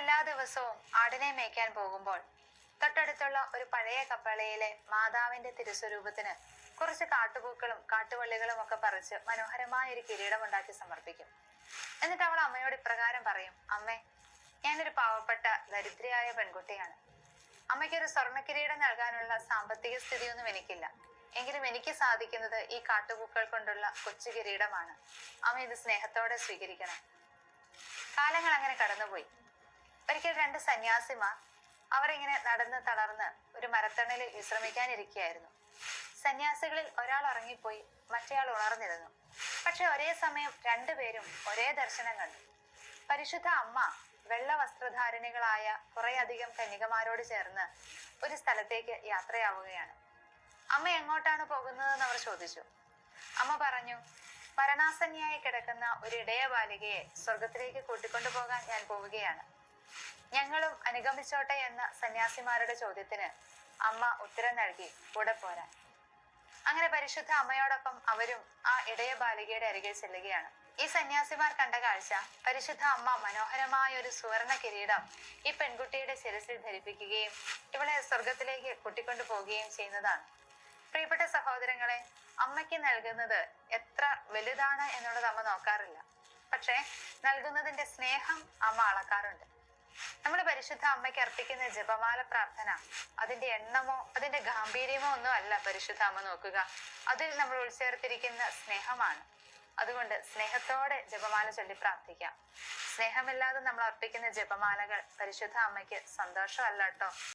എല്ലാ ദിവസവും ആടിനെ മേയ്ക്കാൻ പോകുമ്പോൾ തൊട്ടടുത്തുള്ള ഒരു പഴയ കപ്പളയിലെ മാതാവിന്റെ തിരുസ്വരൂപത്തിന് കുറച്ച് കാട്ടുപൂക്കളും കാട്ടുവള്ളികളും ഒക്കെ പറിച്ച് മനോഹരമായ ഒരു കിരീടം ഉണ്ടാക്കി സമർപ്പിക്കും. എന്നിട്ട് അവൾ അമ്മയോട് ഇപ്രകാരം പറയും അമ്മേ ഞാനൊരു പാവപ്പെട്ട ദരിദ്രയായ പെൺകുട്ടിയാണ്. അമ്മയ്ക്കൊരു സ്വർണ കിരീടം നൽകാനുള്ള സാമ്പത്തിക സ്ഥിതിയൊന്നും എനിക്കില്ല. എങ്കിലും എനിക്ക് സാധിക്കുന്നത് ഈ കാട്ടുപൂക്കൾ കൊണ്ടുള്ള കൊച്ചു കിരീടമാണ്. അമ്മ ഇത് സ്നേഹത്തോടെ സ്വീകരിക്കണം. കാലങ്ങൾ അങ്ങനെ കടന്നുപോയി. ഒരിക്കൽ രണ്ട് സന്യാസിമാർ അവരിങ്ങനെ നടന്ന് തളർന്ന് ഒരു മരത്തണലിൽ വിശ്രമിക്കാനിരിക്കുകയായിരുന്നു സന്യാസികളിൽ ഒരാൾ ഉറങ്ങിപ്പോയി മറ്റേയാൾ ഉണർന്നിരുന്നു. പക്ഷെ ഒരേ സമയം രണ്ടുപേരും ഒരേ ദർശനം കണ്ടു. പരിശുദ്ധ അമ്മ വെള്ള വസ്ത്രധാരണികളായ കുറേയധികം കന്യകമാരോട് ചേർന്ന് ഒരു സ്ഥലത്തേക്ക് യാത്രയാവുകയാണ്. അമ്മ എങ്ങോട്ടാണ് പോകുന്നതെന്ന് അവർ ചോദിച്ചു. അമ്മ പറഞ്ഞു മരണാസന്നിയായി കിടക്കുന്ന ഒരു ഇടയ ബാലികയെ സ്വർഗത്തിലേക്ക് കൂട്ടിക്കൊണ്ടു പോകാൻ ഞാൻ പോവുകയാണ്. ഞങ്ങളും അനുഗമിച്ചോട്ടെ എന്ന സന്യാസിമാരുടെ ചോദ്യത്തിന് അമ്മ ഉത്തരം നൽകി കൂടെ പോരാൻ അങ്ങനെ പരിശുദ്ധ അമ്മയോടൊപ്പം അവരും ആ ഇടയ ബാലികയുടെ അരികെ ചെല്ലുകയാണ്. ഈ സന്യാസിമാർ കണ്ട കാഴ്ച പരിശുദ്ധ അമ്മ മനോഹരമായ ഒരു സുവർണ കിരീടം ഈ പെൺകുട്ടിയുടെ ശിരസിൽ ധരിപ്പിക്കുകയും ഇവളെ സ്വർഗത്തിലേക്ക് കൂട്ടിക്കൊണ്ടു പോവുകയും ചെയ്യുന്നതാണ്. പ്രിയപ്പെട്ട സഹോദരങ്ങളെ അമ്മയ്ക്ക് നൽകുന്നത് എത്ര വലുതാണ് എന്നുള്ളത് അമ്മ നോക്കാറില്ല. പക്ഷേ നൽകുന്നതിന്റെ സ്നേഹം അമ്മ അളക്കാറുണ്ട്. നമ്മൾ പരിശുദ്ധ അമ്മയ്ക്ക് അർപ്പിക്കുന്ന ജപമാല പ്രാർത്ഥന അതിന്റെ എണ്ണമോ അതിന്റെ ഗാംഭീര്യമോ ഒന്നും അല്ല പരിശുദ്ധ അമ്മ നോക്കുക. അതിൽ നമ്മൾ ഉൾച്ചേർത്തിരിക്കുന്ന സ്നേഹമാണ്. അതുകൊണ്ട് സ്നേഹത്തോടെ ജപമാല ചൊല്ലി പ്രാർത്ഥിക്കാം. സ്നേഹമില്ലാതെ നമ്മൾ അർപ്പിക്കുന്ന ജപമാലകൾ പരിശുദ്ധ അമ്മയ്ക്ക് സന്തോഷമല്ല കേട്ടോ.